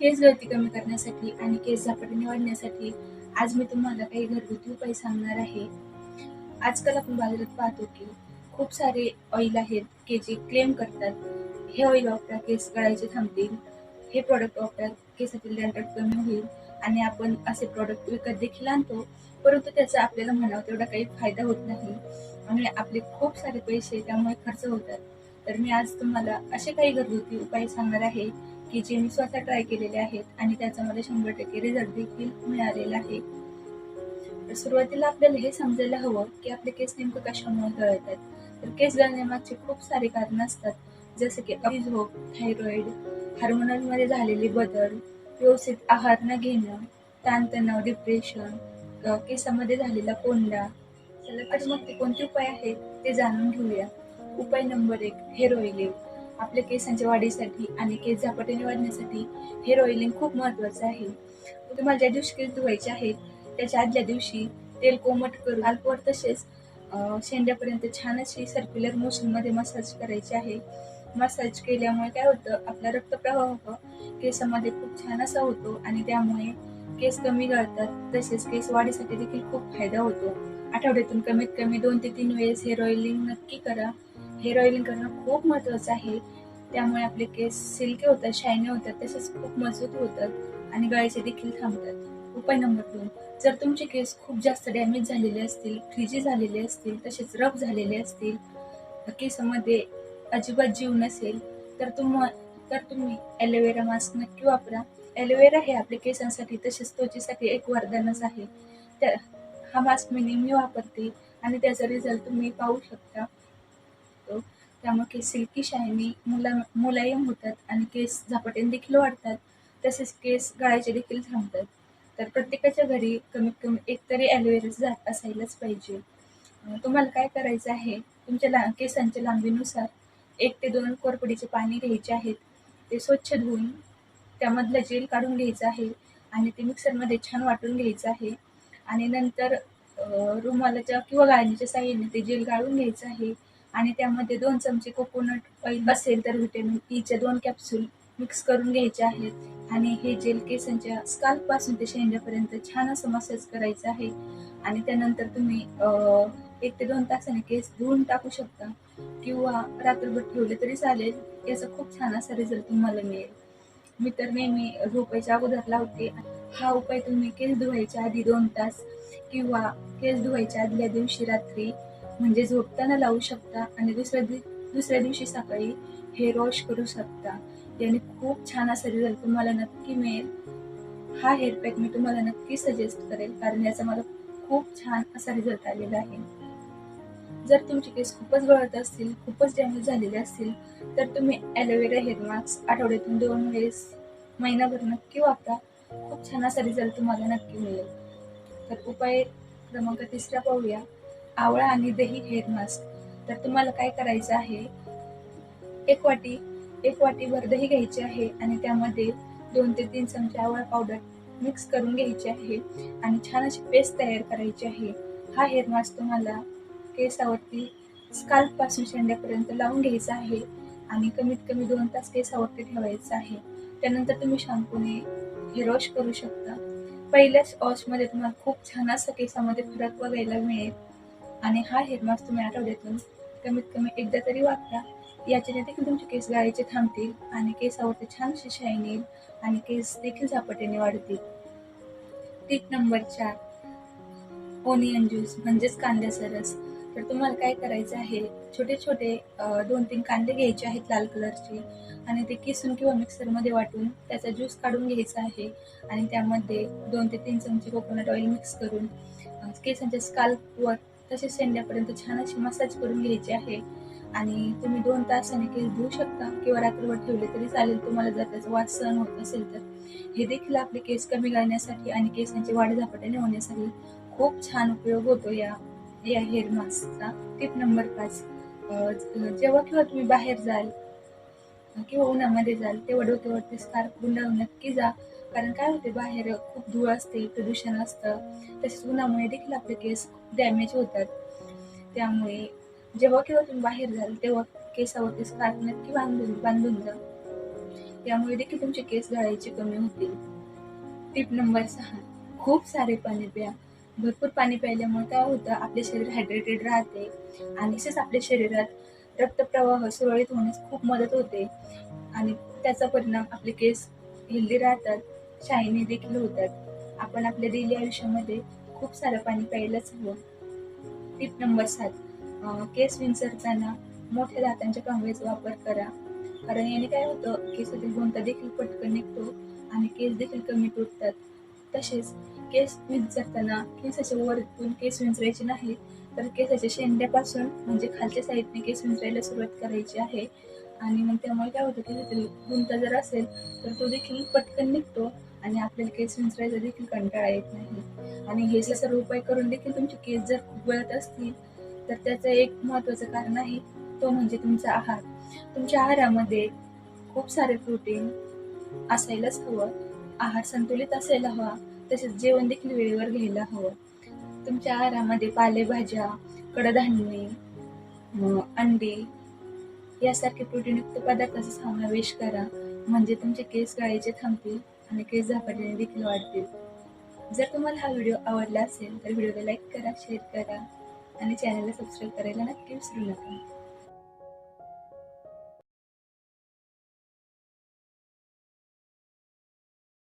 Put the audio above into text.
केस गळती कमी करण्यासाठी आणि केस झपाट्याने वाढण्यासाठी आज मी तुम्हाला काही घरगुती उपाय सांगणार आहे. आजकाल आपण बाजारात पाहतो की खूप सारे ऑइल आहेत की जे क्लेम करतात. हे ऑइल वापरा केस गळायचे थांबतील. हे प्रॉडक्ट वापरा केसातील डॅन्ड्रफ कमी होईल आणि आपण असे प्रॉडक्ट विकत देखील आणतो. परंतु त्याचा आपल्याला म्हणावं तेवढा काही फायदा होत नाही. आणि आपले खूप सारे पैसे त्यामुळे खर्च होतात. तर मी आज तुम्हाला असे काही घरगुती उपाय सांगणार आहे की जे मी स्वतः ट्राय केलेले आहेत आणि त्याचा मला शंभर टक्के रिझल्ट देखील मिळालेला आहे. तर सुरुवातीला आपल्याला हे समजायला हवं की आपले केस नेमकं कशामुळे गळतात तर केस गळण्यामागचे खूप सारे कारण असतात. जसं की अभिझोप थायरॉईड थायरॉइड हार्मोनलमध्ये झालेले बदल व्यवस्थित आहार न घेणं ताणतणाव डिप्रेशन केसामध्ये झालेला कोंडा. चला तर मग ते कोणते उपाय आहेत ते जाणून घेऊया. उपाय नंबर एक हेअर ऑइलिंग आपल्या केसांच्या वाढीसाठी आणि केस झपाट्याने वाढण्यासाठी हेअर ऑइलिंग खूप महत्त्वाचं आहे. तुम्हाला ज्या दिवशी केस धुवायचे आहेत त्याच्या आदल्या दिवशी तेल कोमट करून अल्पवर तसेच शेंड्यापर्यंत छान अशी सर्क्युलर मोशनमध्ये मसाज करायची आहे. मसाज केल्यामुळे काय होतं आपला रक्तप्रवाह केसामध्ये खूप छान असा होतो आणि त्यामुळे केस कमी गळतात तसेच केस वाढीसाठी देखील खूप फायदा होतो. आठवड्यातून कमीत कमी दोन ते तीन वेळेस हेअर ऑइलिंग नक्की करा. हेअर ऑइलिंग करणं खूप महत्त्वाचं आहे. त्यामुळे आपले केस सिल्की होतात शायनी होतात तसेच खूप मजबूत होतात आणि गळ्याचे देखील थांबतात. उपाय नंबर दोन जर तुमचे केस खूप जास्त डॅमेज झालेले असतील फ्रिजी झालेले असतील तसेच रफ झालेले असतील केसामध्ये अजिबात जीव नसेल तर तुम तर तुम्ही ॲलोवेरा मास्क नक्की वापरा. ॲलोवेरा हे आपल्या केसांसाठी तसेच त्वचेसाठी एक वरदानच आहे. त्या हा मास्क मी नेहमी वापरते आणि त्याचा रिझल्ट तुम्ही पाहू शकता. तो त्यामुळे केस सिल्की शायनी मुला मुलायम होतात आणि केस झपाट्याने देखील वाढतात. तसेच केस गळायचे देखील थांबतात. तर प्रत्येकाच्या घरी कमीत कमी एक तरी ॲलोवेराचं झाड असायलाच पाहिजे. तुम्हाला काय करायचं आहे? तुमच्या ला केसांच्या लांबीनुसार एक ते दोन कोरपडीचे पाणी घ्यायचे आहेत. ते स्वच्छ धुवून त्यामधलं जेल काढून घ्यायचं आहे आणि ते मिक्सरमध्ये छान वाटून घ्यायचं आहे. आणि नंतर रुमालाच्या किंवा गाळणीच्या साह्याने ते जेल गाळून घ्यायचं आहे. आणि त्यामध्ये दोन चमचे कोकोनट ऑइल असेल तर व्हिटॅमिन ईच्या e दोन कॅप्सूल मिक्स करून घ्यायचे आहेत. आणि हे जेल केसांच्या स्काल्पपासून ते शेंड्यापर्यंत छान असं मसाज करायचं आहे. आणि त्यानंतर तुम्ही एक ते दोन तासाने केस धुवून टाकू शकता किंवा रात्रभर ठेवले तरी चालेल. याचा खूप छान असा रिझल्ट तुम्हाला मिळेल. मी तर नेहमी झोपायच्या अगोदर लावते. हा उपाय तुम्ही केस धुवायच्या आधी दोन तास किंवा केस धुवायच्या आदल्या दिवशी रात्री म्हणजे झोपताना लावू शकता आणि दुसऱ्या दि दुसऱ्या दिवशी सकाळी हेअर वॉश करू शकता. याने खूप छान असा रिझल्ट तुम्हाला नक्की मिळेल. हा हेअर पॅक मी तुम्हाला नक्की सजेस्ट करेल कारण याचा मला खूप छान असा रिझल्ट आलेला आहे. जर तुमचे केस खूपच गळत असतील खूपच डॅमेज झालेले असतील तर तुम्ही ॲलोवेरा हेअर मास्क आठवड्यातून दोन वेळेस महिनाभर नक्की वापरा. खूप छान असा रिझल्ट तुम्हाला नक्की मिळेल. तर उपाय क्रमांक तिसरा पाहूया. आवळा आणि दही हेअर मास्क तर तुम्हाला काय करायचं आहे? एक वाटी एक वाटीभर दही घ्यायची आहे आणि त्यामध्ये दोन ते तीन चमचे आवळा पावडर मिक्स करून घ्यायची आहे आणि छान अशी पेस्ट तयार करायची आहे. हा हेअर मास्क तुम्हाला केसावरती स्काल्पपासून शेंड्यापर्यंत लावून घ्यायचा आहे आणि कमीत कमी दोन तास केसावरती ठेवायचं आहे. त्यानंतर तुम्ही शॅम्पूने हेअर वॉश करू शकता. पहिल्याच वॉशमध्ये तुम्हाला खूप छान असा केसामध्ये फरक बघायला मिळेल. आणि हा हेडमास्क तुम्ही आठवड्यातून कमीत कमी एकदा तरी वापरा. याच्याने देखील तुमचे केस गाळीचे थांबतील आणि केसावरती छान अशी शाईन येईल आणि केस देखील झपाट्याने वाढतील. टीप नंबर चार ओनियन ज्यूस म्हणजेच कांद्याचा रस तर तुम्हाला काय करायचं आहे छोटे छोटे दोन तीन कांदे घ्यायचे आहेत लाल कलरचे आणि ते किसून किंवा मिक्सरमध्ये वाटून त्याचा ज्यूस काढून घ्यायचा आहे आणि त्यामध्ये दोन ते तीन चमचे कोकोनट ऑइल मिक्स करून केसांच्या स्काल्पवर तसेच शेंड्यापर्यंत छान अशी मसाज करून घ्यायची आहे. आणि तुम्ही दोन तासाने केस धुवू शकता किंवा रात्रभर ठेवले तरी चालेल. तुम्हाला जर त्याचं वास सहन होत असेल तर. हे देखील आपले केस कमी करण्यासाठी आणि केसांची वाढ झपाट्याने होण्यासाठी खूप छान उपयोग होतो या या हेअर मास्कचा टिप नंबर पाच. जेव्हा केव्हा तुम्ही बाहेर जाल किंवा उन्हामध्ये जाल तेव्हा डोक्यावरती स्कार्फ गुंडाळून नक्की जा. कारण काय होते बाहेर खूप धूळ असते प्रदूषण असतं. तसेच उन्हामुळे देखील आपले केस डॅमेज होतात. त्यामुळे जेव्हा केव्हा तुम्ही बाहेर जाल तेव्हा केसावरती स्कार्फ नक्की बांधून बांधून जा. त्यामुळे देखील तुमचे केस गळायचे कमी होतील. टिप नंबर सहा. खूप सारे पाणी प्या. भरपूर पाणी प्यायल्यामुळे काय होतं आपले शरीर हायड्रेटेड राहते. आणि तसेच आपल्या शरीरात रक्तप्रवाह सुरळीत होण्यास खूप मदत होते. आणि त्याचा परिणाम आपले केस हेल्दी राहतात. शायनी देखील होतात. आपण आपल्या डेली आयुष्यामध्ये खूप सारं पाणी प्यायलाच हवं. टिप नंबर सात. केस विंचरताना मोठ्या दातांच्या कंगवेचा वापर करा. कारण याने काय होतं केसातील गुंता देखील पटकन निघतो आणि केस देखील कमी तुटतात तसेच केस विंचरताना केसाच्या वरतून केस विंचरायचे नाही तर केसाच्या शेंड्यापासून म्हणजे खालच्या साईडने केस विंचरायला सुरुवात करायची आहे. आणि मग त्यामुळे काय होतं केसातील गुंता जर असेल तर तो देखील पटकन निघतो. आणि आपल्याला केस विंचरायचा देखील कंटाळा येत नाही. आणि हे जे सर्व उपाय करून देखील तुमचे केस जर खूप वळत असतील तर त्याचं एक महत्त्वाचं कारण आहे तो म्हणजे तुमचा आहार. तुमच्या आहारामध्ये खूप सारे प्रोटीन असायलाच हवं. आहार संतुलित असायला हवा तसेच जेवण देखील वेळेवर घ्यायला हवं. तुमच्या आहारामध्ये पालेभाज्या कडधान्ये अंडी यासारखे प्रोटीनयुक्त पदार्थाचा समावेश करा. म्हणजे तुमचे केस गळायचे थांबतील आणि केस झपाट्याने देखील वाढतील. जर तुम्हाला हा व्हिडिओ आवडला असेल तर व्हिडिओला लाईक करा शेअर करा आणि चॅनलला सबस्क्राईब करायला नक्की विसरू नका.